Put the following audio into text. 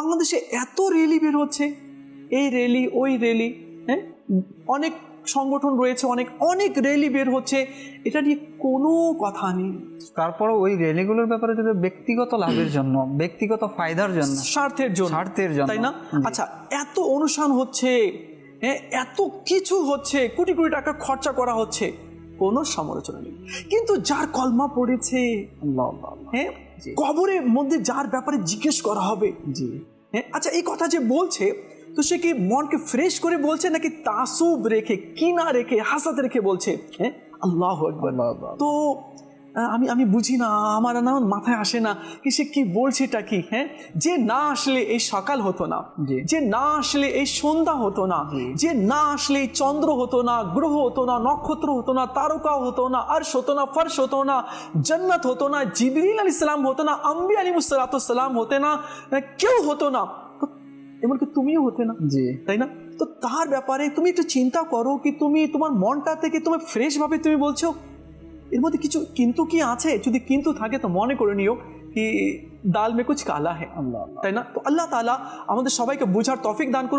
বাংলাদেশে এত র্যালি বের হচ্ছে। এই র্যালি ওই র্যালি হ্যাঁ? অনেক সংগঠন রয়েছে অনেক অনেক র্যালি বের হচ্ছে। এটা নিয়ে কোনো কথা নেই। তারপরে ওই র্যালিগুলোর ব্যাপারে যদি ব্যক্তিগত লাভের জন্য ব্যক্তিগত ফায়দার জন্য স্বার্থের জন্য স্বার্থের জন্য। তাই না? আচ্ছা এত অনুষ্ঠান হচ্ছে হ্যাঁ, এত কিছু হচ্ছে কোটি কোটি টাকা খরচা করা হচ্ছে। কোনো সমালোচনা নেই। কিন্তু যার কলমা পড়েছে। হ্যাঁ কবরের মধ্যে যার ব্যাপারে জিজ্ঞেস করা হবে। জি। হ্যাঁ আচ্ছা এই কথা যে বলছে তো সে কি মনকে ফ্রেশ করে বলছে নাকি তাসুব রেখে কিনা রেখে হাসাত রেখে বলছে? হ্যাঁ আল্লাহ। তো আমি আমি বুঝি না আমার না মাথায় আসে না কি সে কি বলছে এটা কি হ্যাঁ যে না আসলে এই সকাল হতো না। যে না আসলে এই সন্ধ্যা হতো না যে না আসলে এই চন্দ্র হতো না গ্রহ হতো না নক্ষত্র হতো না তারকা হতো না আরশ হতো না ফর্শ হতো না জান্নাত হতো না জিবরিল আলী সালাম হতো না আম্বি আলী মুসালাতাম হতে না কেউ হতো না এমনকি তুমিও হতে না তাই না তো তার ব্যাপারে তুমি একটু চিন্তা করো কি তুমি তোমার মনটা থেকে তুমি ফ্রেশ ভাবে তুমি বলছো এর মধ্যে কিছু কিন্তু কি আছে? যদি কিন্তু থাকে তো মনে করে নিও কি দাল মে কুচ কালা হ্যাঁ তাই না? তো আল্লাহ তালা আমাদের সবাইকে বুঝার তফিক দান করুক।